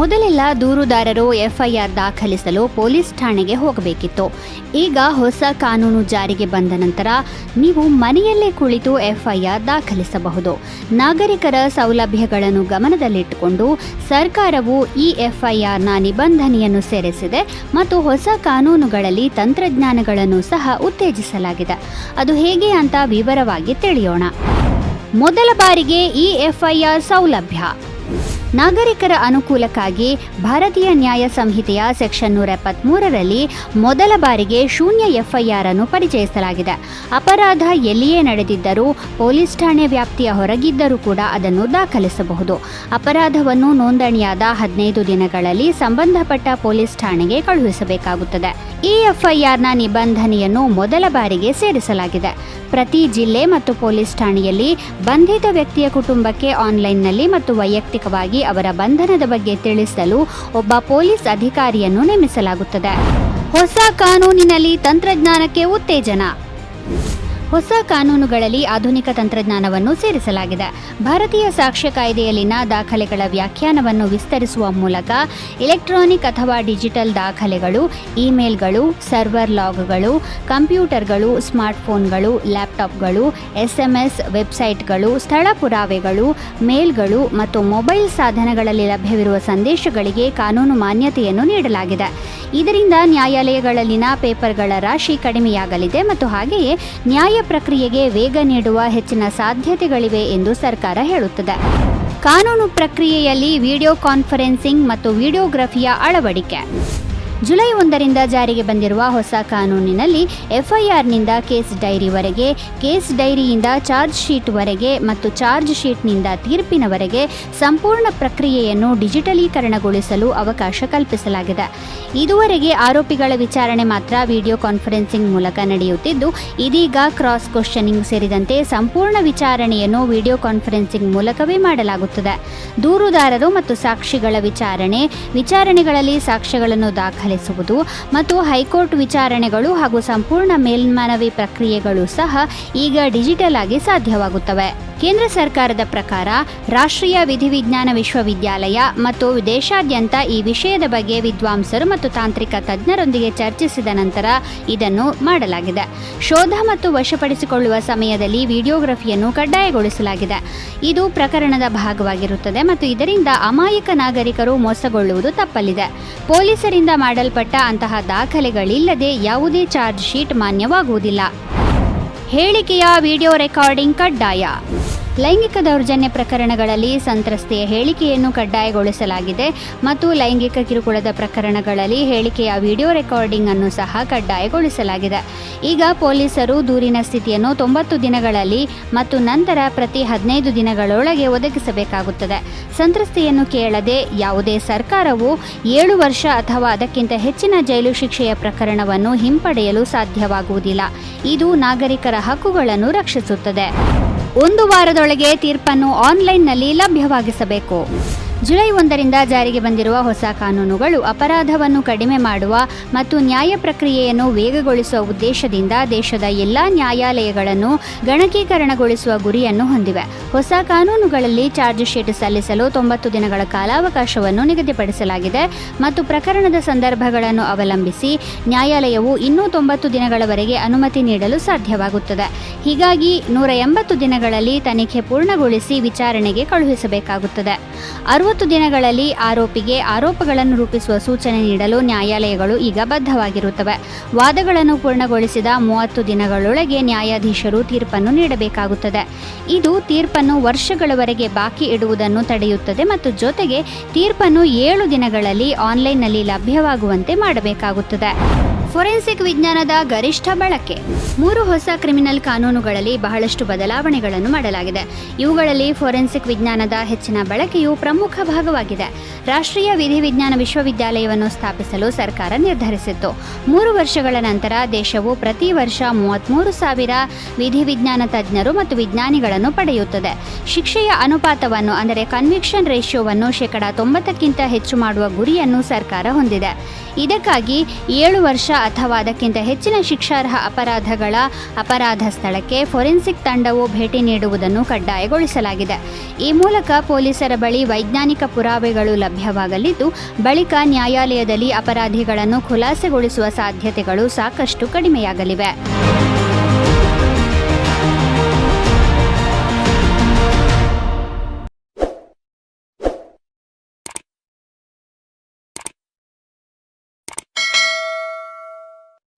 ಮೊದಲೆಲ್ಲ ದೂರುದಾರರು ಎಫ್ಐಆರ್ ದಾಖಲಿಸಲು ಪೊಲೀಸ್ ಠಾಣೆಗೆ ಹೋಗಬೇಕಿತ್ತು. ಈಗ ಹೊಸ ಕಾನೂನು ಜಾರಿಗೆ ಬಂದ ನಂತರ ನೀವು ಮನೆಯಲ್ಲೇ ಕುಳಿತು ಎಫ್ಐಆರ್ ದಾಖಲಿಸಬಹುದು. ನಾಗರಿಕರ ಸೌಲಭ್ಯಗಳನ್ನು ಗಮನದಲ್ಲಿಟ್ಟುಕೊಂಡು ಸರ್ಕಾರವು ಈ ಎಫ್ಐಆರ್ನ ನಿಬಂಧನೆಯನ್ನು ಸೇರಿಸಿದೆ ಮತ್ತು ಹೊಸ ಕಾನೂನುಗಳಲ್ಲಿ ತಂತ್ರಜ್ಞಾನಗಳನ್ನು ಸಹ ಉತ್ತೇಜಿಸಲಾಗಿದೆ. ಅದು ಹೇಗೆ ಅಂತ ವಿವರವಾಗಿ ತಿಳಿಯೋಣ. ಮೊದಲ ಬಾರಿಗೆ ಈ ಎಫ್ಐಆರ್ ಸೌಲಭ್ಯ. ನಾಗರಿಕರ ಅನುಕೂಲಕ್ಕಾಗಿ ಭಾರತೀಯ ನ್ಯಾಯ ಸಂಹಿತೆಯ ಸೆಕ್ಷನ್ ನೂರ ಎಪ್ಪತ್ಮೂರರಲ್ಲಿ ಮೊದಲ ಬಾರಿಗೆ ಶೂನ್ಯ ಎಫ್ಐಆರ್ ಅನ್ನು ಪರಿಚಯಿಸಲಾಗಿದೆ. ಅಪರಾಧ ಎಲ್ಲಿಯೇ ನಡೆದಿದ್ದರೂ ಪೊಲೀಸ್ ಠಾಣೆ ವ್ಯಾಪ್ತಿಯ ಹೊರಗಿದ್ದರೂ ಕೂಡ ಅದನ್ನು ದಾಖಲಿಸಬಹುದು. ಅಪರಾಧವನ್ನು ನೋಂದಣಿಯಾದ ಹದಿನೈದು ದಿನಗಳಲ್ಲಿ ಸಂಬಂಧಪಟ್ಟ ಪೊಲೀಸ್ ಠಾಣೆಗೆ ಕಳುಹಿಸಬೇಕಾಗುತ್ತದೆ. ಈ ಎಫ್ಐಆರ್ನ ನಿಬಂಧನೆಯನ್ನು ಮೊದಲ ಬಾರಿಗೆ ಸೇರಿಸಲಾಗಿದೆ. ಪ್ರತಿ ಜಿಲ್ಲೆ ಮತ್ತು ಪೊಲೀಸ್ ಠಾಣೆಯಲ್ಲಿ ಬಂಧಿತ ವ್ಯಕ್ತಿಯ ಕುಟುಂಬಕ್ಕೆ ಆನ್ಲೈನ್ನಲ್ಲಿ ಮತ್ತು ವೈಯಕ್ತಿಕವಾಗಿ ಅವರ ಬಂಧನದ ಬಗ್ಗೆ ತಿಳಿಸಲು ಒಬ್ಬ ಪೊಲೀಸ್ ಅಧಿಕಾರಿಯನ್ನು ನೇಮಿಸಲಾಗುತ್ತದೆ. ಹೊಸ ಕಾನೂನಿನಲ್ಲಿ ತಂತ್ರಜ್ಞಾನಕ್ಕೆ ಉತ್ತೇಜನ ಹೊಸ ಕಾನೂನುಗಳಲ್ಲಿ ಆಧುನಿಕ ತಂತ್ರಜ್ಞಾನವನ್ನು ಸೇರಿಸಲಾಗಿದೆ. ಭಾರತೀಯ ಸಾಕ್ಷ್ಯ ಕಾಯ್ದೆಯಲ್ಲಿನ ದಾಖಲೆಗಳ ವ್ಯಾಖ್ಯಾನವನ್ನು ವಿಸ್ತರಿಸುವ ಮೂಲಕ ಎಲೆಕ್ಟ್ರಾನಿಕ್ ಅಥವಾ ಡಿಜಿಟಲ್ ದಾಖಲೆಗಳು, ಇಮೇಲ್ಗಳು, ಸರ್ವರ್ ಲಾಗ್ಗಳು, ಕಂಪ್ಯೂಟರ್ಗಳು, ಸ್ಮಾರ್ಟ್ಫೋನ್ಗಳು, ಲ್ಯಾಪ್ಟಾಪ್ಗಳು, ಎಸ್ಎಂಎಸ್ ವೆಬ್ಸೈಟ್ಗಳು, ಸ್ಥಳ ಪುರಾವೆಗಳು, ಮೇಲ್ಗಳು ಮತ್ತು ಮೊಬೈಲ್ ಸಾಧನಗಳಲ್ಲಿ ಲಭ್ಯವಿರುವ ಸಂದೇಶಗಳಿಗೆ ಕಾನೂನು ಮಾನ್ಯತೆಯನ್ನು ನೀಡಲಾಗಿದೆ. ಇದರಿಂದ ನ್ಯಾಯಾಲಯಗಳಲ್ಲಿನ ಪೇಪರ್ಗಳ ರಾಶಿ ಕಡಿಮೆಯಾಗಲಿದೆ ಮತ್ತು ಹಾಗೆಯೇ ನ್ಯಾಯ ಪ್ರಕ್ರಿಯೆಗೆ ವೇಗ ನೀಡುವ ಹೆಚ್ಚಿನ ಸಾಧ್ಯತೆಗಳಿವೆ ಎಂದು ಸರ್ಕಾರ ಹೇಳುತ್ತದೆ. ಕಾನೂನು ಪ್ರಕ್ರಿಯೆಯಲ್ಲಿ ವಿಡಿಯೋ ಕಾನ್ಫರೆನ್ಸಿಂಗ್ ಮತ್ತು ವಿಡಿಯೋಗ್ರಫಿಯ ಅಳವಡಿಕೆ. ಜುಲೈ ಒಂದರಿಂದ ಜಾರಿಗೆ ಬಂದಿರುವ ಹೊಸ ಕಾನೂನಿನಲ್ಲಿ ಎಫ್ಐಆರ್ನಿಂದ ಕೇಸ್ ಡೈರಿವರೆಗೆ ಕೇಸ್ ಡೈರಿಯಿಂದ ಚಾರ್ಜ್ ಶೀಟ್ವರೆಗೆ ಮತ್ತು ಚಾರ್ಜ್ ಶೀಟ್ನಿಂದ ತೀರ್ಪಿನವರೆಗೆ ಸಂಪೂರ್ಣ ಪ್ರಕ್ರಿಯೆಯನ್ನು ಡಿಜಿಟಲೀಕರಣಗೊಳಿಸಲು ಅವಕಾಶ ಕಲ್ಪಿಸಲಾಗಿದೆ. ಇದುವರೆಗೆ ಆರೋಪಿಗಳ ವಿಚಾರಣೆ ಮಾತ್ರ ವಿಡಿಯೋ ಕಾನ್ಫರೆನ್ಸಿಂಗ್ ಮೂಲಕ ನಡೆಯುತ್ತಿದ್ದು, ಇದೀಗ ಕ್ರಾಸ್ ಕ್ವಶನಿಂಗ್ ಸೇರಿದಂತೆ ಸಂಪೂರ್ಣ ವಿಚಾರಣೆಯನ್ನು ವಿಡಿಯೋ ಕಾನ್ಫರೆನ್ಸಿಂಗ್ ಮೂಲಕವೇ ಮಾಡಲಾಗುತ್ತದೆ. ದೂರುದಾರರು ಮತ್ತು ಸಾಕ್ಷಿಗಳ ವಿಚಾರಣೆ, ವಿಚಾರಣೆಗಳಲ್ಲಿ ಸಾಕ್ಷ್ಯಗಳನ್ನು ದಾಖಲಿಸುವುದು ಮತ್ತು ಹೈಕೋರ್ಟ್ ವಿಚಾರಣೆಗಳು ಹಾಗೂ ಸಂಪೂರ್ಣ ಮೇಲ್ಮನವಿ ಪ್ರಕ್ರಿಯೆಗಳು ಸಹ ಈಗ ಡಿಜಿಟಲ್ ಆಗಿ ಸಾಧ್ಯವಾಗುತ್ತವೆ. ಕೇಂದ್ರ ಸರ್ಕಾರದ ಪ್ರಕಾರ ರಾಷ್ಟ್ರೀಯ ವಿಧಿವಿಜ್ಞಾನ ವಿಶ್ವವಿದ್ಯಾಲಯ ಮತ್ತು ದೇಶಾದ್ಯಂತ ಈ ವಿಷಯದ ಬಗ್ಗೆ ವಿದ್ವಾಂಸರು ಮತ್ತು ತಾಂತ್ರಿಕ ತಜ್ಞರೊಂದಿಗೆ ಚರ್ಚಿಸಿದ ನಂತರ ಇದನ್ನು ಮಾಡಲಾಗಿದೆ. ಶೋಧ ಮತ್ತು ವಶಪಡಿಸಿಕೊಳ್ಳುವ ಸಮಯದಲ್ಲಿ ವಿಡಿಯೋಗ್ರಫಿಯನ್ನು ಕಡ್ಡಾಯಗೊಳಿಸಲಾಗಿದೆ. ಇದು ಪ್ರಕರಣದ ಭಾಗವಾಗಿರುತ್ತದೆ ಮತ್ತು ಇದರಿಂದ ಅಮಾಯಕ ನಾಗರಿಕರು ಮೋಸಗೊಳ್ಳುವುದು ತಪ್ಪಲಿದೆ ಪೊಲೀಸರಿಂದ ಮಾಡಲ್ಪಟ್ಟ ಅಂತಹ ದಾಖಲೆಗಳಿಲ್ಲದೆ ಯಾವುದೇ ಚಾರ್ಜ್ ಶೀಟ್ ಮಾನ್ಯವಾಗುವುದಿಲ್ಲ. ಹೇಳಿಕೆಯ ವಿಡಿಯೋ ರೆಕಾರ್ಡಿಂಗ್ ಕಡ್ಡಾಯ. ಲೈಂಗಿಕ ದೌರ್ಜನ್ಯ ಪ್ರಕರಣಗಳಲ್ಲಿ ಸಂತ್ರಸ್ತೆಯ ಹೇಳಿಕೆಯನ್ನು ಕಡ್ಡಾಯಗೊಳಿಸಲಾಗಿದೆ ಮತ್ತು ಲೈಂಗಿಕ ಕಿರುಕುಳದ ಪ್ರಕರಣಗಳಲ್ಲಿ ಹೇಳಿಕೆಯ ವಿಡಿಯೋ ರೆಕಾರ್ಡಿಂಗ್ ಅನ್ನು ಸಹ ಕಡ್ಡಾಯಗೊಳಿಸಲಾಗಿದೆ. ಈಗ ಪೊಲೀಸರು ದೂರಿನ ಸ್ಥಿತಿಯನ್ನು ತೊಂಬತ್ತು ದಿನಗಳಲ್ಲಿ ಮತ್ತು ನಂತರ ಪ್ರತಿ ಹದಿನೈದು ದಿನಗಳೊಳಗೆ ಒದಗಿಸಬೇಕಾಗುತ್ತದೆ. ಸಂತ್ರಸ್ತೆಯನ್ನು ಕೇಳದೆ ಯಾವುದೇ ಸರ್ಕಾರವು ಏಳು ವರ್ಷ ಅಥವಾ ಅದಕ್ಕಿಂತ ಹೆಚ್ಚಿನ ಜೈಲು ಶಿಕ್ಷೆಯ ಪ್ರಕರಣವನ್ನು ಹಿಂಪಡೆಯಲು ಸಾಧ್ಯವಾಗುವುದಿಲ್ಲ. ಇದು ನಾಗರಿಕರ ಹಕ್ಕುಗಳನ್ನು ರಕ್ಷಿಸುತ್ತದೆ. ಒಂದು ವಾರದೊಳಗೆ ತೀರ್ಪನ್ನು ಆನ್ಲೈನ್ನಲ್ಲಿ ಲಭ್ಯವಾಗಿಸಬೇಕು. ಜುಲೈ ಒಂದರಿಂದ ಜಾರಿಗೆ ಬಂದಿರುವ ಹೊಸ ಕಾನೂನುಗಳು ಅಪರಾಧವನ್ನು ಕಡಿಮೆ ಮಾಡುವ ಮತ್ತು ನ್ಯಾಯ ಪ್ರಕ್ರಿಯೆಯನ್ನು ವೇಗಗೊಳಿಸುವ ಉದ್ದೇಶದಿಂದ ದೇಶದ ಎಲ್ಲ ನ್ಯಾಯಾಲಯಗಳನ್ನು ಗಣಕೀಕರಣಗೊಳಿಸುವ ಗುರಿಯನ್ನು ಹೊಂದಿವೆ. ಹೊಸ ಕಾನೂನುಗಳಲ್ಲಿ ಚಾರ್ಜ್ ಶೀಟ್ ಸಲ್ಲಿಸಲು ತೊಂಬತ್ತು ದಿನಗಳ ಕಾಲಾವಕಾಶವನ್ನು ನಿಗದಿಪಡಿಸಲಾಗಿದೆ ಮತ್ತು ಪ್ರಕರಣದ ಸಂದರ್ಭಗಳನ್ನು ಅವಲಂಬಿಸಿ ನ್ಯಾಯಾಲಯವು ಇನ್ನೂ ತೊಂಬತ್ತು ದಿನಗಳವರೆಗೆ ಅನುಮತಿ ನೀಡಲು ಸಾಧ್ಯವಾಗುತ್ತದೆ. ಹೀಗಾಗಿ ನೂರ ಎಂಬತ್ತು ದಿನಗಳಲ್ಲಿ ತನಿಖೆ ಪೂರ್ಣಗೊಳಿಸಿ ವಿಚಾರಣೆಗೆ ಕಳುಹಿಸಬೇಕಾಗುತ್ತದೆ. ದಿನಗಳಲ್ಲಿ ಆರೋಪಿಗೆ ಆರೋಪಗಳನ್ನು ರೂಪಿಸುವ ಸೂಚನೆ ನೀಡಲು ನ್ಯಾಯಾಲಯಗಳು ಈಗ ಬದ್ಧವಾಗಿರುತ್ತವೆ. ವಾದಗಳನ್ನು ಪೂರ್ಣಗೊಳಿಸಿದ ಮೂವತ್ತು ದಿನಗಳೊಳಗೆ ನ್ಯಾಯಾಧೀಶರು ತೀರ್ಪನ್ನು ನೀಡಬೇಕಾಗುತ್ತದೆ. ಇದು ತೀರ್ಪನ್ನು ವರ್ಷಗಳವರೆಗೆ ಬಾಕಿ ಇಡುವುದನ್ನು ತಡೆಯುತ್ತದೆ ಮತ್ತು ಜೊತೆಗೆ ತೀರ್ಪನ್ನು ಏಳು ದಿನಗಳಲ್ಲಿ ಆನ್ಲೈನ್ನಲ್ಲಿ ಲಭ್ಯವಾಗುವಂತೆ ಮಾಡಬೇಕಾಗುತ್ತದೆ. ಫೊರೆನ್ಸಿಕ್ ವಿಜ್ಞಾನದ ಗರಿಷ್ಠ ಬಳಕೆ. ಮೂರು ಹೊಸ ಕ್ರಿಮಿನಲ್ ಕಾನೂನುಗಳಲ್ಲಿ ಬಹಳಷ್ಟು ಬದಲಾವಣೆಗಳನ್ನು ಮಾಡಲಾಗಿದೆ. ಇವುಗಳಲ್ಲಿ ಫೊರೆನ್ಸಿಕ್ ವಿಜ್ಞಾನದ ಹೆಚ್ಚಿನ ಬಳಕೆಯು ಪ್ರಮುಖ ಭಾಗವಾಗಿದೆ. ರಾಷ್ಟ್ರೀಯ ವಿಧಿವಿಜ್ಞಾನ ವಿಶ್ವವಿದ್ಯಾಲಯವನ್ನು ಸ್ಥಾಪಿಸಲು ಸರ್ಕಾರ ನಿರ್ಧರಿಸಿತ್ತು. ಮೂರು ವರ್ಷಗಳ ನಂತರ ದೇಶವು ಪ್ರತಿ ವರ್ಷ ಮೂವತ್ತ್ಮೂರು ಸಾವಿರ ವಿಧಿವಿಜ್ಞಾನ ತಜ್ಞರು ಮತ್ತು ವಿಜ್ಞಾನಿಗಳನ್ನು ಪಡೆಯುತ್ತದೆ. ಶಿಕ್ಷೆಯ ಅನುಪಾತವನ್ನು, ಅಂದರೆ ಕನ್ವಿಕ್ಷನ್ ರೇಷಿಯೋವನ್ನು ಶೇಕಡ ತೊಂಬತ್ತಕ್ಕಿಂತ ಹೆಚ್ಚು ಮಾಡುವ ಗುರಿಯನ್ನು ಸರ್ಕಾರ ಹೊಂದಿದೆ. ಇದಕ್ಕಾಗಿ ಏಳು ವರ್ಷ ಅಥವಾ ಅದಕ್ಕಿಂತ ಹೆಚ್ಚಿನ ಶಿಕ್ಷಾರ್ಹ ಅಪರಾಧಗಳ ಅಪರಾಧ ಸ್ಥಳಕ್ಕೆ ಫೊರೆನ್ಸಿಕ್ ತಂಡವು ಭೇಟಿ ನೀಡುವುದನ್ನು ಕಡ್ಡಾಯಗೊಳಿಸಲಾಗಿದೆ. ಈ ಮೂಲಕ ಪೊಲೀಸರ ಬಳಿ ವೈಜ್ಞಾನಿಕ ಪುರಾವೆಗಳು ಲಭ್ಯವಾಗಲಿದ್ದು, ಬಳಿಕ ನ್ಯಾಯಾಲಯದಲ್ಲಿ ಅಪರಾಧಿಗಳನ್ನು ಖುಲಾಸೆಗೊಳಿಸುವ ಸಾಧ್ಯತೆಗಳು ಸಾಕಷ್ಟು ಕಡಿಮೆಯಾಗಲಿವೆ.